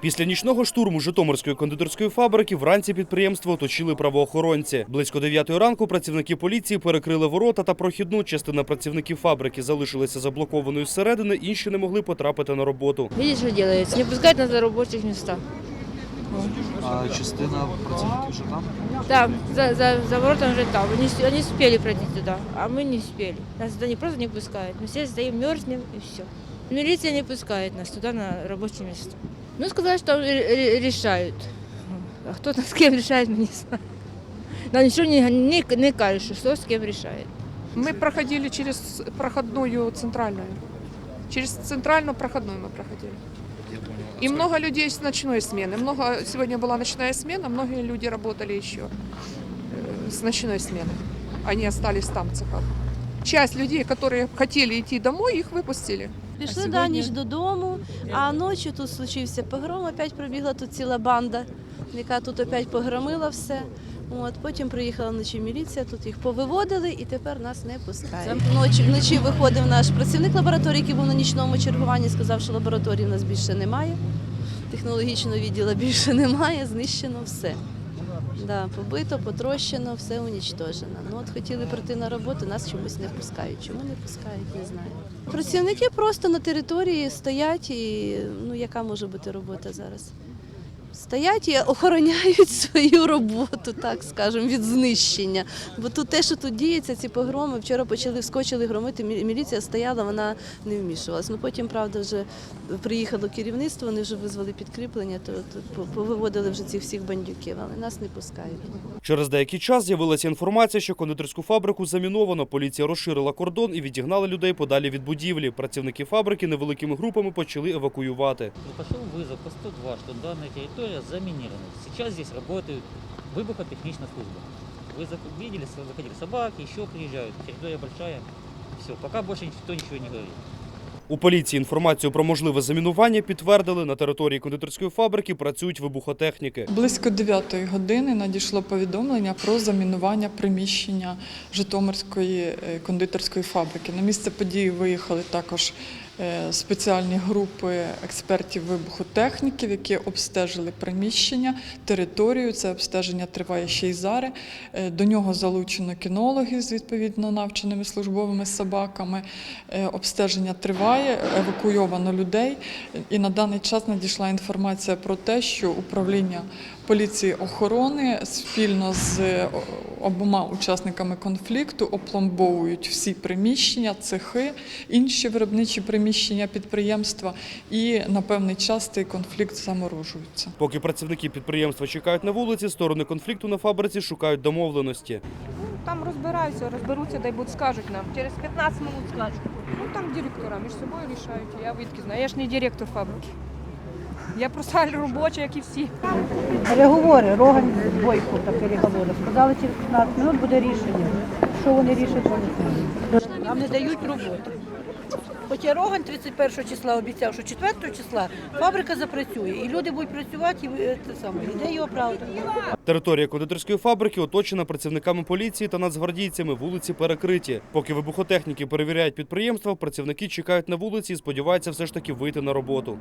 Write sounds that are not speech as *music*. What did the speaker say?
Після нічного штурму Житомирської кондитерської фабрики вранці підприємство оточили правоохоронці. Близько 9 ранку працівники поліції перекрили ворота та прохідну. Частина працівників фабрики залишилася заблокованою зсередини, інші не могли потрапити на роботу. Видишь, что делается? Не пускают нас за рабочих местах. А частина працівників вже там? Там, за, за, за воротом уже там. Они, с- они успели пройти туда, а мы не успели. Нас туда не просто не пускают. Мы все стоим, мерзнем и все. Милиция не пускает нас туда на рабочее место. Ну, сказали, что ре- ре- решают. А кто там с кем решает, мы не знаем. Нам ничего не, не, не кажут, что с кем решает. Мы проходили через проходную центральную. Через центральную проходную мы проходили. И много людей с ночной смены. Много сегодня была ночная смена, многие люди работали еще э, с ночной смены. Они остались там в цехах. Часть людей, которые хотели идти домой, их выпустили. Пішли А на сьогодні? ніч додому, а ночі тут случився погром, опять прибігла тут ціла банда, яка тут опять погромила все. От, потім приїхала вночі міліція, тут їх повиводили і тепер нас не пускають. Вночі, вночі виходив наш працівник лабораторії, який був на нічному чергуванні, сказав, що лабораторії в нас більше немає. Технологічного відділу більше немає, знищено все. Да, побито, потрощено, все унічтожено. Ну от хотіли прийти на роботу, нас чомусь не пускають. Чому не пускають, не знаю. Працівники просто на території стоять і ну яка може бути робота зараз? Стоять і охороняють *laughs* свою роботу, так скажемо, від знищення. Бо тут те, що тут діється, ці погроми, вчора почали вскочили громити. мі- Міліція стояла, вона не вмішувалась. Ну потім, правда, вже приїхало керівництво, вони вже визвали підкріплення, то, то по- повиводили вже цих всіх бандюків, але нас не пускають. Через деякий час з'явилася інформація, що кондитерську фабрику заміновано. Поліція розширила кордон і відігнала людей подалі від будівлі. Працівники фабрики невеликими групами почали евакуювати. Ну, Пошел вызов по 102, что данная территория заминирована. Сейчас здесь работает выбухотехничная служба. Вы видели, заходили собаки, еще приезжают. Территория большая. Все, пока больше никто ничего не говорит. У поліції інформацію про можливе замінування підтвердили. На території кондитерської фабрики працюють вибухотехніки. Близько 9 години надійшло повідомлення про замінування приміщення Житомирської е, кондитерської фабрики. На місце події виїхали також е, спеціальні групи експертів-вибухотехніків, які обстежили приміщення, територію. Це обстеження триває ще й зараз. Е, До нього залучено кінологів з відповідно навченими службовими собаками. Обстеження триває, евакуйовано людей. І на даний час надійшла інформація про те, що управління поліції охорони спільно з е, обома учасниками конфлікту опломбовують всі приміщення, цехи, інші виробничі приміщення підприємства, і на певний час цей конфлікт заморожується. Поки працівники підприємства чекають на вулиці, сторони конфлікту на фабриці шукають домовленості. Там розбираються, розберуться, дай будь скажуть нам. Через 15 минут скажуть. Ну там директора між собою рішають. Я відки знаю. Я ж не директор фабрики. Я просто робоча, як і всі. Переговори, Рогань Бойко та переговори. Сказали, через 15 минут буде рішення. Що вони рішать. Нам не дають роботи. Хоча Роган 31 числа обіцяв, що 4 числа фабрика запрацює, і люди будуть працювати, і це саме. іде де його правда? Територія кондитерської фабрики оточена працівниками поліції та нацгвардійцями. Вулиці перекриті. Поки вибухотехніки перевіряють підприємства, працівники чекають на вулиці і сподіваються все ж таки вийти на роботу.